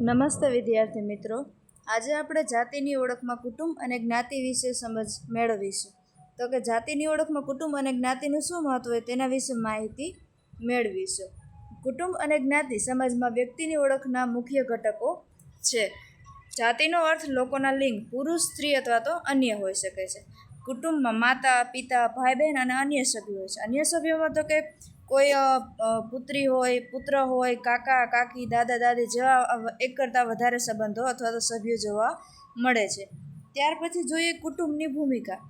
નમસ્તે વિદ્યાર્થી મિત્રો. આજે આપણે જાતિની ઓળખમાં કુટુંબ અને જ્ઞાતિ વિશે સમજ મેળવીશું. તો કે જાતિની ઓળખમાં કુટુંબ અને જ્ઞાતિનું શું મહત્વ હોય તેના વિશે માહિતી મેળવીશું. કુટુંબ અને જ્ઞાતિ સમાજમાં વ્યક્તિની ઓળખના મુખ્ય ઘટકો છે. જાતિનો અર્થ લોકોના લિંગ, પુરુષ, સ્ત્રી અથવા તો અન્ય હોઈ શકે છે. કુટુંબમાં માતા, પિતા ભાઈ બહેન અને અન્ય સભ્યો હોય છે. અન્ય સભ્યોમાં તો કે કોઈ પુત્રી હોય, પુત્ર હોય, કાકા, કાકી, દાદા, દાદી જેવા એક કરતાં વધારે સંબંધો અથવા તો સભ્યો જોવા મળે છે. ત્યાર પછી જોઈએ કુટુંબની ભૂમિકા.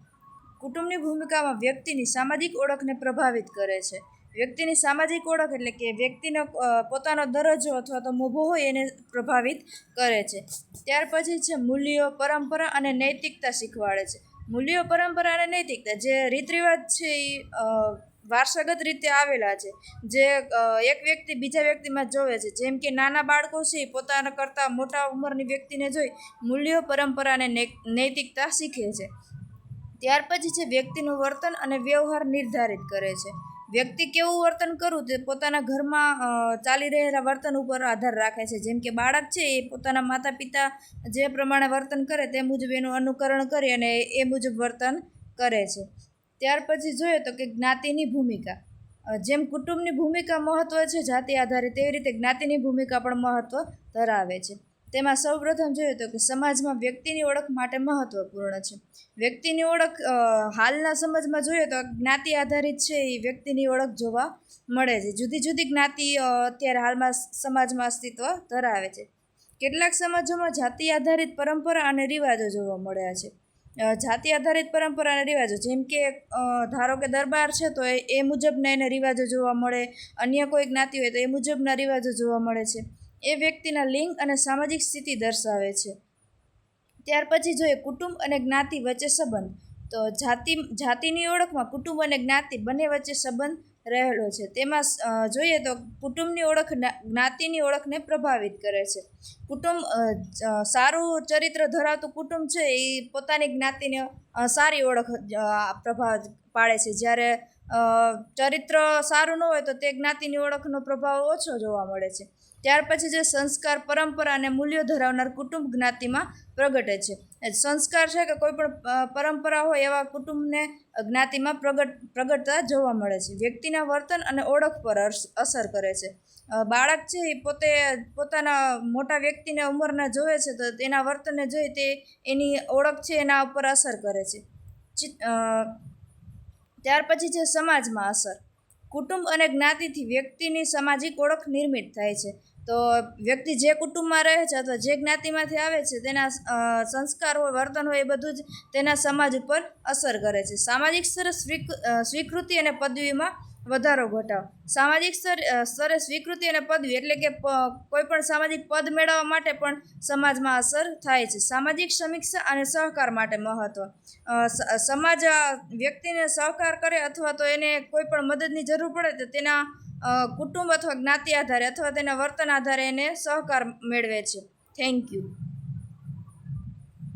કુટુંબની ભૂમિકામાં વ્યક્તિની સામાજિક ઓળખને પ્રભાવિત કરે છે. વ્યક્તિની સામાજિક ઓળખ એટલે કે વ્યક્તિનો પોતાનો દરજ્જો અથવા તો મોભો હોય એને પ્રભાવિત કરે છે. ત્યાર પછી છે મૂલ્યો, પરંપરા અને નૈતિકતા શીખવાડે છે. મૂલ્યો, પરંપરા અને નૈતિકતા જે રીત રિવાજ છે એ વારસાગત રીતે આવેલા છે. જે એક વ્યક્તિ બીજા વ્યક્તિમાં જોવે છે. જેમ કે નાના બાળકો છે પોતાના કરતાં મોટા ઉંમરની વ્યક્તિને જોઈ મૂલ્યો પરંપરાને નૈતિકતા શીખે છે. ત્યાર પછી છે, વ્યક્તિનું વર્તન અને વ્યવહાર નિર્ધારિત કરે છે. વ્યક્તિ કેવું વર્તન કરવું તે પોતાના ઘરમાં ચાલી રહેલા વર્તન ઉપર આધાર રાખે છે. જેમ કે બાળક છે, એ પોતાના માતા પિતા જે પ્રમાણે વર્તન કરે, તે મુજબ એનું અનુકરણ કરી અને એ મુજબ વર્તન કરે છે. ત્યાર પછી જોઈએ તો કે જ્ઞાતિની ભૂમિકા. જેમ કુટુંબની ભૂમિકા મહત્વ છે, જાતિ આધારિત, તેવી રીતે જ્ઞાતિની ભૂમિકા પણ મહત્વ ધરાવે છે. તેમાં સૌપ્રથમ જોઈએ તો કે સમાજમાં વ્યક્તિની ઓળખ માટે મહત્વપૂર્ણ છે. વ્યક્તિની ઓળખ હાલના સમાજમાં જોઈએ તો જ્ઞાતિ આધારિત છે, એ વ્યક્તિની ઓળખ જોવા મળે છે. જુદી જુદી જ્ઞાતિ અત્યારે હાલમાં સમાજમાં અસ્તિત્વ ધરાવે છે. કેટલાક સમાજોમાં જાતિ આધારિત પરંપરા અને રિવાજો જોવા મળ્યા છે. જાતિ આધારિત પરંપરા અને રિવાજો, જેમ કે ધારો કે દરબાર છે, તો એ મુજબના એને રિવાજો જોવા મળે. અન્ય કોઈ જ્ઞાતિ હોય તો એ મુજબના રિવાજો જોવા મળે છે. એ વ્યક્તિના લિંગ અને સામાજિક સ્થિતિ દર્શાવે છે. ત્યાર પછી જોઈએ કુટુંબ અને જ્ઞાતિ વચ્ચે સંબંધ. તો જાતિ, જાતિની ઓળખમાં કુટુંબ અને જ્ઞાતિ બંને વચ્ચે સંબંધ રહેલો છે. તેમાં જોઈએ તો કુટુંબની ઓળખ જ્ઞાતિની ઓળખને પ્રભાવિત કરે છે. કુટુંબ સારું ચરિત્ર ધરાવતું કુટુંબ છે, એ પોતાની જ્ઞાતિને સારી ઓળખ પ્રભાવ પાડે છે. જ્યારે ચરિત્ર સારું ન હોય તો તે જ્ઞાતિની ઓળખનો પ્રભાવ ઓછો જોવા મળે છે. ત્યાર પછી જે સંસ્કાર, પરંપરા અને મૂલ્યો ધરાવનાર કુટુંબ જ્ઞાતિમાં પ્રગટે છે. સંસ્કાર છે કે કોઈ પણ પરંપરા હોય એવા કુટુંબને જ્ઞાતિમાં પ્રગટ, પ્રગટતા જોવા મળે છે. વ્યક્તિના વર્તન અને ઓળખ પર અસ- અસર કરે છે. બાળક છે એ પોતે, પોતાના મોટા વ્યક્તિને ઉંમરના જોવે છે તો તેના વર્તનને જોઈ તે એની ઓળખ છે એના ઉપર અસર કરે છે. ત્યાર પછી છે સમાજમાં અસર. કુટુંબ અને જ્ઞાતિથી વ્યક્તિની સામાજિક ઓળખ નિર્મિત થાય છે. તો વ્યક્તિ જે કુટુંબમાં રહે છે અથવા જે જ્ઞાતિમાંથી આવે છે તેના સંસ્કાર હોય, વર્તન હોય એ બધું જ તેના સમાજ ઉપર અસર કરે છે. સામાજિક સ્તરે સ્વીક- સ્વીકૃતિ અને પદવીમાં વધારો ઘટાડો. સામાજિક સ્તર સ્વીકૃતિ અને પદવી એટલે કે કોઈ પણ સામાજિક પદ મેળવવા માટે પણ સમાજમાં અસર થાય છે. સામાજિક સમીક્ષા અને સહકાર માટે મહત્વ. સમાજ વ્યક્તિને સહકાર કરે અથવા તો એને કોઈ પણ મદદની જરૂર પડે તો તેના કુટુંબ અથવા જ્ઞાતિ આધારે અથવા તેના વર્તન આધારે એને સહકાર મેળવે છે. Thank you